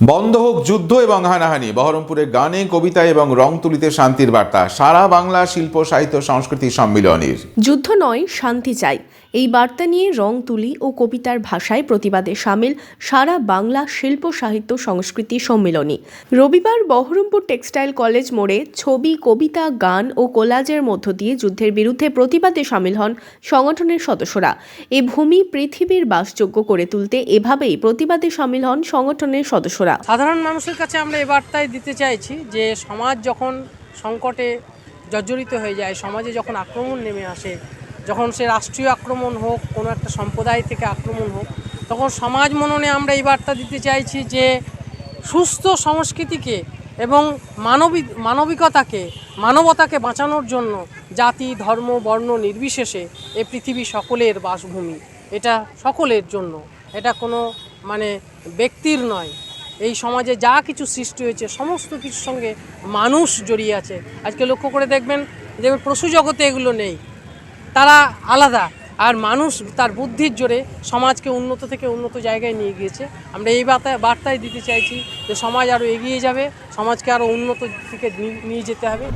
বন্ধ হোক যুদ্ধ এবং হানাহানি। বহরমপুরে গানে, কবিতায় এবং রং তুলিতে শান্তির বার্তা। সারা বাংলা শিল্প, সাহিত্য, সংস্কৃতি সম্মিলনীর। যুদ্ধ নয়, শান্তি চাই। এই বার্তা নিয়ে রং তুলি ও কবিতার ভাষায় প্রতিবাদে সামিল সারা বাংলা শিল্প, সাহিত্য, সংস্কৃতি সম্মিলনী। রবিবার বহরমপুর টেক্সটাইল কলেজ মোড়ে ছবি, কবিতা, গান ও কোলাজের মধ্য দিয়ে যুদ্ধের বিরুদ্ধে প্রতিবাদে সামিল হন সংগঠনের সদস্যরা। এ ভূমি পৃথিবীর বাসযোগ্য করে তুলতে এভাবেই প্রতিবাদে সামিল হন সংগঠনের সদস্যরা। সাধারণ মানুষের কাছে আমরা এ বার্তাই দিতে চাইছি যে সমাজ যখন সংকটে জর্জরিত হয়ে যায়, সমাজে যখন আক্রমণ নেমে আসে, যখন সে রাষ্ট্রীয় আক্রমণ হোক, কোনো একটা সম্প্রদায় থেকে আক্রমণ হোক, তখন সমাজ মননে আমরা এই বার্তা দিতে চাইছি যে সুস্থ সংস্কৃতিকে এবং মানবিক মানবিকতাকে, মানবতাকে বাঁচানোর জন্য জাতি, ধর্ম, বর্ণ নির্বিশেষে এ পৃথিবী সকলের বাসভূমি। এটা সকলের জন্য। এটা কোনো মানে ব্যক্তির নয়। এই সমাজে যা কিছু সৃষ্টি হয়েছে, সমস্ত কিছুর সঙ্গে মানুষ জড়িয়ে আছে। আজকে লক্ষ্য করে দেখবেন যে পশু জগতে এগুলো নেই। তারা আলাদা আর মানুষ তার বুদ্ধির জোরে সমাজকে উন্নত থেকে উন্নত জায়গায় নিয়ে গিয়েছে। আমরা এই বার্তা বার্তায় দিতে চাইছি যে সমাজ আরও এগিয়ে যাবে, সমাজকে আরও উন্নত থেকে নিয়ে যেতে হবে।